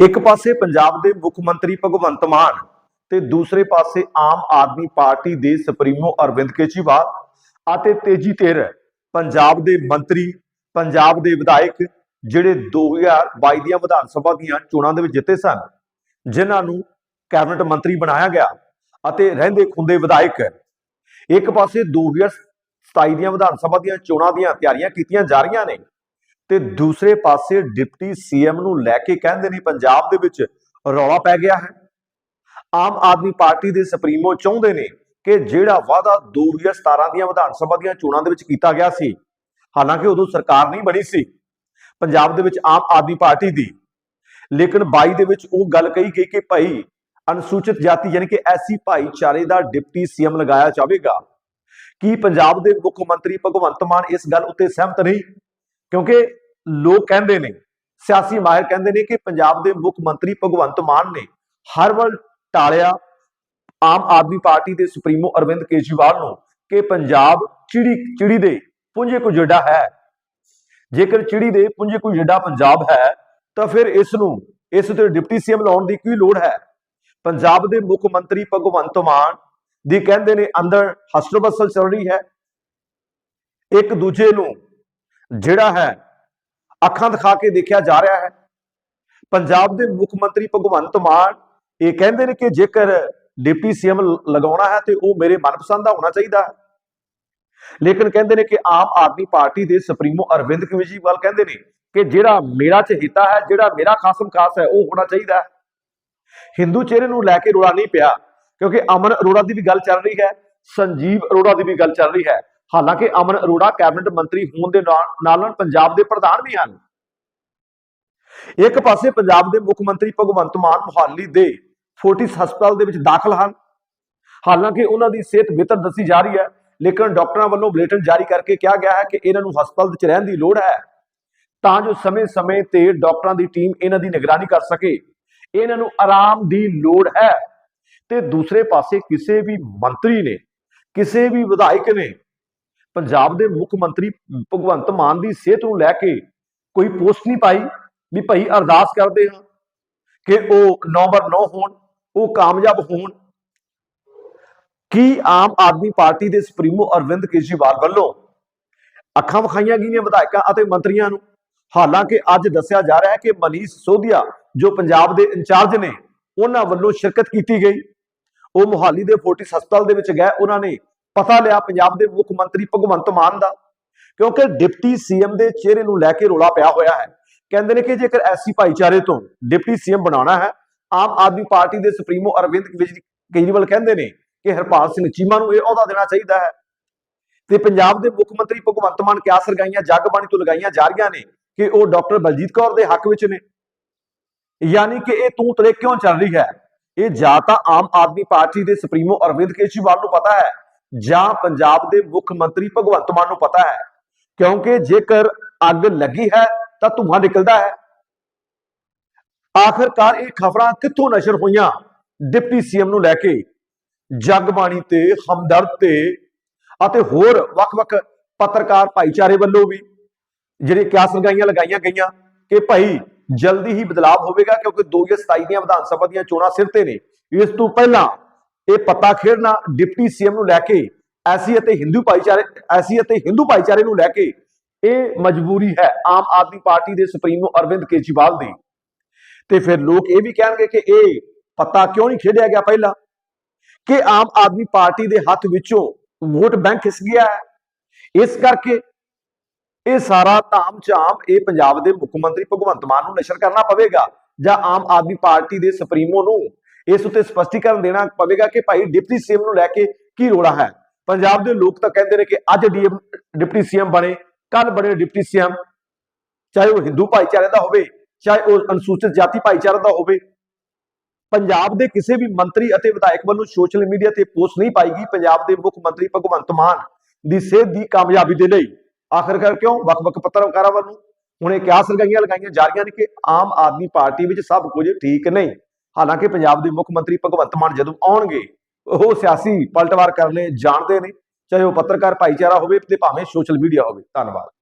ਇੱਕ ਪਾਸੇ ਪੰਜਾਬ ਦੇ ਮੁੱਖ ਮੰਤਰੀ ਭਗਵੰਤ ਮਾਨ ਤੇ ਦੂਸਰੇ ਪਾਸੇ ਆਮ ਆਦਮੀ ਪਾਰਟੀ ਦੇ ਸੁਪਰੀਮੋ ਅਰਵਿੰਦ ਕੇਜਰੀਵਾਲ ਅਤੇ ਤੇਜੀ ਧਿਰ ਪੰਜਾਬ ਦੇ ਮੰਤਰੀ, ਪੰਜਾਬ ਦੇ ਵਿਧਾਇਕ ਜਿਹੜੇ 2022 ਦੀਆਂ ਵਿਧਾਨ ਸਭਾ ਦੀਆਂ ਚੋਣਾਂ ਦੇ ਵਿੱਚ ਜਿੱਤੇ ਸਨ, ਜਿਨ੍ਹਾਂ ਨੂੰ ਕੈਬਨਿਟ ਮੰਤਰੀ ਬਣਾਇਆ ਗਿਆ ਅਤੇ ਰਹਿੰਦੇ ਖੁੰਦੇ ਵਿਧਾਇਕ ਇੱਕ ਪਾਸੇ 2027 ਦੀਆਂ ਵਿਧਾਨ ਸਭਾ ਦੀਆਂ ਚੋਣਾਂ ਦੀਆਂ ਤਿਆਰੀਆਂ ਕੀਤੀਆਂ ਜਾ ਰਹੀਆਂ ਨੇ ਤੇ ਦੂਸਰੇ ਪਾਸੇ ਡਿਪਟੀ ਸੀਐਮ ਨੂੰ ਲੈ ਕੇ ਕਹਿੰਦੇ ਨੇ ਪੰਜਾਬ ਦੇ ਵਿੱਚ ਰੌਲਾ ਪੈ ਗਿਆ ਹੈ। ਆਮ ਆਦਮੀ ਪਾਰਟੀ ਦੇ ਸੁਪਰੀਮੋ ਚਾਹੁੰਦੇ ਨੇ ਕਿ ਜਿਹੜਾ ਵਾਅਦਾ 2017 ਦੀਆਂ ਵਿਧਾਨ ਸਭਾ ਦੀਆਂ ਚੋਣਾਂ ਦੇ ਵਿੱਚ ਕੀਤਾ ਗਿਆ ਸੀ, ਹਾਲਾਂਕਿ ਉਦੋਂ ਸਰਕਾਰ ਨਹੀਂ ਬਣੀ ਸੀ। ਪੰਜਾਬ ਦੇ ਵਿੱਚ ਆਮ ਆਦਮੀ ਪਾਰਟੀ ਦੀ। ਲੇਕਿਨ 22 ਦੇ ਵਿੱਚ ਉਹ ਗੱਲ ਕਹੀ ਗਈ ਕਿ ਭਾਈ ਅਨੁਸੂਚਿਤ ਜਾਤੀ ਯਾਨੀ ਕਿ ਐਸੀ ਭਾਈਚਾਰੇ ਦਾ ਡਿਪਟੀ ਸੀਐਮ ਲਗਾਇਆ ਜਾਵੇਗਾ। ਕੀ ਪੰਜਾਬ ਦੇ ਮੁੱਖ ਮੰਤਰੀ ਭਗਵੰਤ ਮਾਨ ਇਸ ਗੱਲ ਉੱਤੇ ਸਹਿਮਤ ਨਹੀਂ? ਕਿਉਂਕਿ ਲੋਕ ਕਹਿੰਦੇ ਨੇ, ਸਿਆਸੀ ਮਾਹਿਰ ਕਹਿੰਦੇ ਨੇ ਕਿ ਪੰਜਾਬ ਦੇ ਮੁੱਖ ਮੰਤਰੀ ਭਗਵੰਤ ਮਾਨ ਨੇ ਹਰ ਵੱਲ ਟਾਲਿਆ ਆਮ ਆਦਮੀ ਪਾਰਟੀ ਦੇ ਸੁਪਰੀਮੋ ਅਰਵਿੰਦ ਕੇਜਰੀਵਾਲ ਨੂੰ ਕਿ ਪੰਜਾਬ ਚਿੜੀ ਚਿੜੀ ਦੇ ਪੁੰਜੇ ਕੋ ਜਿਹੜਾ ਹੈ। ਜੇਕਰ ਚਿੜੀ ਦੇ ਪੁੰਜੇ ਕੋ ਜਿਹੜਾ ਪੰਜਾਬ ਹੈ, ਤਾਂ ਫਿਰ ਇਸ ਨੂੰ, ਇਸ ਤੇ ਡਿਪਟੀ ਸੀਐਮ ਲਾਉਣ ਦੀ ਕੀ ਲੋੜ ਹੈ? ਪੰਜਾਬ ਦੇ ਮੁੱਖ ਮੰਤਰੀ ਭਗਵੰਤ ਮਾਨ ਦੀ ਕਹਿੰਦੇ ਨੇ, ਅੰਦਰ ਹਸਟਲ ਬਸਲ ਚੱਲ ਰਹੀ ਹੈ। ਇੱਕ ਦੂਜੇ ਨੂੰ ਜਿਹੜਾ ਹੈ, ਅੱਖਾਂ ਦਿਖਾ ਕੇ ਦੇਖਿਆ ਜਾ ਰਿਹਾ ਹੈ। ਪੰਜਾਬ ਦੇ ਮੁੱਖ ਮੰਤਰੀ ਭਗਵੰਤ ਮਾਨ ਇਹ ਕਹਿੰਦੇ ਨੇ ਕਿ ਜੇਕਰ ਡਿਪਟੀ ਸੀਐਮ ਲਗਾਉਣਾ ਹੈ ਤੇ ਉਹ ਮੇਰੇ ਮਨਪਸੰਦ ਦਾ ਹੋਣਾ ਚਾਹੀਦਾ ਹੈ। ਲੇਕਿਨ ਕਹਿੰਦੇ ਨੇ ਕਿ ਆਮ ਆਦਮੀ ਪਾਰਟੀ ਦੇ ਸੁਪਰੀਮੋ ਅਰਵਿੰਦ ਕੇਜਰੀਵਾਲ ਕਹਿੰਦੇ ਨੇ ਕਿ ਜਿਹੜਾ ਮੇਰਾ ਚਹੀਤਾ ਹੈ, ਜਿਹੜਾ ਮੇਰਾ ਖਾਸਮ ਖਾਸ ਹੈ, ਉਹ ਹੋਣਾ ਚਾਹੀਦਾ ਹੈ। ਹਿੰਦੂ ਚਿਹਰੇ ਨੂੰ ਲੈ ਕੇ ਰੋਲਾ ਨਹੀਂ ਪਿਆ, ਕਿਉਂਕਿ ਅਮਨ ਅਰੋੜਾ ਦੀ ਵੀ ਗੱਲ ਚੱਲ ਰਹੀ ਹੈ, ਸੰਜੀਵ ਅਰੋੜਾ ਦੀ ਵੀ ਗੱਲ ਚੱਲ ਰਹੀ ਹੈ। ਹਾਲਾਂਕਿ ਅਮਨ ਅਰੋੜਾ ਕੈਬਨਿਟ ਮੰਤਰੀ ਹੋਣ ਦੇ ਨਾਲ ਨਾਲ ਪੰਜਾਬ ਦੇ ਪ੍ਰਧਾਨ ਵੀ ਹਨ। ਇੱਕ ਪਾਸੇ ਪੰਜਾਬ ਦੇ ਮੁੱਖ ਮੰਤਰੀ ਭਗਵੰਤ ਮਾਨ ਮੁਹਾਲੀ ਦੇ ਫੋਰਟਿਸ ਹਸਪਤਾਲ ਦੇ ਵਿੱਚ ਦਾਖਲ ਹਨ। ਹਾਲਾਂਕਿ ਉਹਨਾਂ ਦੀ ਸਿਹਤ ਬਿਹਤਰ ਦੱਸੀ ਜਾ ਰਹੀ ਹੈ, ਲੇਕਿਨ ਡਾਕਟਰਾਂ ਵੱਲੋਂ ਬੁਲੇਟਿਨ ਜਾਰੀ ਕਰਕੇ ਕਿਹਾ ਗਿਆ ਹੈ ਕਿ ਇਹਨਾਂ ਨੂੰ ਹਸਪਤਾਲ ਵਿੱਚ ਰਹਿਣ ਦੀ ਲੋੜ ਹੈ। ਤਾਂ ਜੋ ਸਮੇਂ-ਸਮੇਂ ਤੇ ਡਾਕਟਰਾਂ ਦੀ ਟੀਮ ਇਹਨਾਂ ਦੀ ਨਿਗਰਾਨੀ ਕਰ ਸਕੇ। ਇਹਨਾਂ ਨੂੰ ਆਰਾਮ ਦੀ ਲੋੜ ਹੈ। ਤੇ ਦੂਸਰੇ ਪਾਸੇ ਕਿਸੇ ਵੀ ਮੰਤਰੀ ਨੇ, ਕਿਸੇ ਵੀ ਵਿਧਾਇਕ ਨੇ ਪੰਜਾਬ ਦੇ ਮੁੱਖ ਮੰਤਰੀ ਭਗਵੰਤ ਮਾਨ ਦੀ ਸਿਹਤ ਨੂੰ ਲੈ ਕੇ ਕੋਈ ਪੋਸਟ ਨਹੀਂ ਪਾਈ ਵੀ ਭਾਈ ਅਰਦਾਸ ਕਰਦੇ ਹਾਂ ਕਿ ਉਹ ਨੰਬਰ 9 ਹੋਣ, ਉਹ ਕਾਮਯਾਬ ਹੋਣ। ਕੀ ਆਮ ਆਦਮੀ ਪਾਰਟੀ ਦੇ ਸੁਪਰੀਮੋ ਅਰਵਿੰਦ ਕੇਜਰੀਵਾਲ ਵੱਲੋਂ ਅੱਖਾਂ ਵਿਖਾਈਆਂ ਗਈਆਂ ਵਿਧਾਇਕਾਂ ਅਤੇ ਮੰਤਰੀਆਂ ਨੂੰ? ਹਾਲਾਂਕਿ ਅੱਜ ਦੱਸਿਆ ਜਾ ਰਿਹਾ ਹੈ ਕਿ ਮਨੀਸ਼ ਸੋਧਿਆ, ਜੋ ਪੰਜਾਬ ਦੇ ਇੰਚਾਰਜ ਨੇ, ਉਹਨਾਂ ਵੱਲੋਂ ਸ਼ਿਰਕਤ ਕੀਤੀ ਗਈ। ਉਹ ਮੁਹਾਲੀ ਦੇ ਫੋਰਟਿਸ ਹਸਪਤਾਲ ਦੇ ਵਿੱਚ ਗਏ। ਉਹਨਾਂ ਨੇ ਪਤਾ ਲਿਆ ਪੰਜਾਬ ਦੇ ਮੁੱਖ ਮੰਤਰੀ ਭਗਵੰਤ ਮਾਨ ਦਾ, ਕਿਉਂਕਿ ਡਿਪਟੀ ਸੀਐਮ ਦੇ ਚਿਹਰੇ ਨੂੰ ਲੈ ਕੇ ਰੋਲਾ ਪਿਆ ਹੋਇਆ ਹੈ। ਕਹਿੰਦੇ ਨੇ ਕਿ ਜੇਕਰ ਐਸੀ ਭਾਈਚਾਰੇ ਤੋਂ ਡਿਪਟੀ ਸੀਐਮ ਬਣਾਉਣਾ ਹੈ, ਆਮ ਆਦਮੀ ਪਾਰਟੀ ਦੇ ਸੁਪਰੀਮੋ ਅਰਵਿੰਦ ਕੇਜਰੀਵਾਲ ਕਹਿੰਦੇ ਨੇ ਕਿ ਹਰਪਾਲ ਸਿੰਘ ਚੀਮਾ ਨੂੰ ਇਹ ਅਹੁਦਾ ਦੇਣਾ ਚਾਹੀਦਾ ਹੈ। ਤੇ ਪੰਜਾਬ ਦੇ ਮੁੱਖ ਮੰਤਰੀ ਭਗਵੰਤ ਮਾਨ ਕਿਆਸ ਲਗਾਈਆਂ ਜੱਗ ਬਾਣੀ ਤੋਂ ਲਗਾਈਆਂ ਜਾ ਰਹੀਆਂ ਨੇ ਕਿ ਉਹ ਡਾਕਟਰ ਬਲਜੀਤ ਕੌਰ ਦੇ ਹੱਕ ਵਿੱਚ ਨੇ? ਯਾਨੀ ਕਿ ਇਹ ਤੂੰ ਤਰੇ ਕਿਉਂ ਚੱਲ ਰਹੀ ਹੈ? ਇਹ ਜਾਂ ਤਾਂ ਆਮ ਆਦਮੀ ਪਾਰਟੀ ਦੇ ਸੁਪਰੀਮੋ ਅਰਵਿੰਦ ਕੇਜਰੀਵਾਲ ਨੂੰ ਪਤਾ ਹੈ ਜਾਂ ਪੰਜਾਬ ਦੇ ਮੁੱਖ ਮੰਤਰੀ ਭਗਵੰਤ ਮਾਨ ਨੂੰ ਪਤਾ ਹੈ? ਕਿਉਂਕਿ ਜੇਕਰ ਅੱਗ ਲੱਗੀ ਹੈ, ਤਾਂ ਧੂੰਆਂ ਨਿਕਲਦਾ ਹੈ। ਆਖਰਕਾਰ ਇਹ ਖਬਰਾਂ ਕਿੱਥੋਂ ਨਸ਼ਰ ਹੋਈਆਂ? ਡਿਪਟੀ ਸੀਐਮ ਨੂੰ ਲੈ ਕੇ। ਜਗਬਾਣੀ ਤੇ, ਹਮਦਰਦ ਤੇ ਅਤੇ ਹੋਰ ਵੱਖ-ਵੱਖ ਪੱਤਰਕਾਰ ਭਾਈਚਾਰੇ ਵੱਲੋਂ ਵੀ ਜਿਹੜੇ ਕਿਆ ਸੰਗਾਈਆਂ ਲਗਾਈਆਂ ਗਈਆਂ ਕਿ ਭਾਈ ਜਲਦੀ ਹੀ ਬਦਲਾਅ ਹੋਵੇਗਾ ਕਿਉਂਕਿ 2027 ਦੀਆਂ ਵਿਧਾਨ ਸਭਾ ਦੀਆਂ ਚੋਣਾਂ ਸਿਰ ਤੇ ਨੇ। ਇਸ ਤੋਂ ਪਹਿਲਾਂ ਇਹ ਪੱਤਾ ਖੇਡਣਾ ਡਿਪਟੀ ਸੀਐਮ ਨੂੰ ਲੈ ਕੇ, ਐਸੀ ਅਤੇ ਹਿੰਦੂ ਭਾਈਚਾਰੇ, ਐਸੀ ਅਤੇ ਹਿੰਦੂ ਭਾਈਚਾਰੇ ਨੂੰ ਲੈ ਕੇ ਇਹ ਮਜਬੂਰੀ ਹੈ ਆਮ ਆਦਮੀ ਪਾਰਟੀ ਦੇ ਸੁਪਰੀਮੋ ਅਰਵਿੰਦ ਕੇਜਰੀਵਾਲ ਦੀ। ਤੇ ਫਿਰ ਲੋਕ ਇਹ ਵੀ ਕਹਿਣਗੇ ਕਿ ਇਹ ਪੱਤਾ ਕਿਉਂ ਨਹੀਂ ਖੇਡਿਆ ਗਿਆ ਪਹਿਲਾਂ? ਕਿ ਆਮ ਆਦਮੀ ਪਾਰਟੀ ਦੇ ਹੱਥ ਵਿੱਚੋਂ ਵੋਟ ਬੈਂਕ ਖਿਸ ਗਿਆ ਹੈ? ਇਸ ਕਰਕੇ ਇਹ ਸਾਰਾ ਧਾਮ ਝਾਮ ਇਹ ਪੰਜਾਬ ਦੇ ਮੁੱਖ ਮੰਤਰੀ ਭਗਵੰਤ ਮਾਨ ਨੂੰ ਨਸ਼ਰ ਕਰਨਾ ਪਵੇਗਾ ਜਾਂ ਆਮ ਆਦਮੀ ਪਾਰਟੀ ਦੇ ਸੁਪਰੀਮੋ ਨੂੰ ਇਸ ਉੱਤੇ ਸਪਸ਼ਟੀਕਰਨ ਦੇਣਾ ਪਵੇਗਾ ਕਿ ਭਾਈ ਡਿਪਟੀ ਸੀਐਮ ਨੂੰ ਲੈ ਕੇ ਕੀ ਰੋਲਾ ਹੈ। ਪੰਜਾਬ ਦੇ ਲੋਕ ਤਾਂ ਕਹਿੰਦੇ ਨੇ ਕਿ ਅੱਜ ਡੀਐਮ, ਡਿਪਟੀ ਸੀਐਮ ਬਣੇ ਕੱਲ ਬਣੇ ਡਿਪਟੀ ਸੀਐਮ। ਚਾਹੇ ਉਹ ਹਿੰਦੂ ਭਾਈਚਾਰੇ ਦਾ ਹੋਵੇ, ਚਾਹੇ ਉਹ ਅਨੁਸੂਚਿਤ ਜਾਤੀ ਭਾਈਚਾਰੇ ਦਾ ਹੋਵੇ। ਪੰਜਾਬ ਦੇ ਕਿਸੇ ਵੀ ਮੰਤਰੀ ਅਤੇ ਵਿਧਾਇਕ ਵੱਲੋਂ ਸੋਸ਼ਲ ਮੀਡੀਆ ਤੇ ਪੋਸਟ ਨਹੀਂ ਪਾਈ ਗਈ। ਪੰਜਾਬ ਦੇ ਮੁੱਖ ਮੰਤਰੀ ਭਗਵੰਤ ਮਾਨ ਦੀ ਸਿਹਤ ਦੀ ਕਾਮਯਾਬੀ ਦੇ ਲਈ ਆਖਰਕਾਰ ਕਿਉਂ? ਵੱਖ-ਵੱਖ ਪੱਤਰਕਾਰਾਂ ਵੱਲੋਂ। ਹੁਣੇ ਇਹ ਕਿਆਸ ਲਗਾਈਆਂ ਲਗਾਈਆਂ ਜਾ ਰਹੀਆਂ ਨੇ ਕਿ ਆਮ ਆਦਮੀ ਪਾਰਟੀ ਵਿੱਚ ਸਭ ਕੁਝ ਠੀਕ ਨਹੀਂ। ਹਾਲਾਂਕਿ ਪੰਜਾਬ ਦੇ ਮੁੱਖ ਮੰਤਰੀ ਭਗਵੰਤ ਮਾਨ ਜਦੋਂ ਆਉਣਗੇ, ਉਹ ਸਿਆਸੀ ਪਲਟਵਾਰ ਕਰਨੇ ਜਾਣਦੇ ਨੇ, ਚਾਹੇ ਉਹ ਪੱਤਰਕਾਰ ਭਾਈਚਾਰਾ ਹੋਵੇ ਤੇ ਭਾਵੇਂ ਸੋਸ਼ਲ ਮੀਡੀਆ ਹੋਵੇ। ਧੰਨਵਾਦ।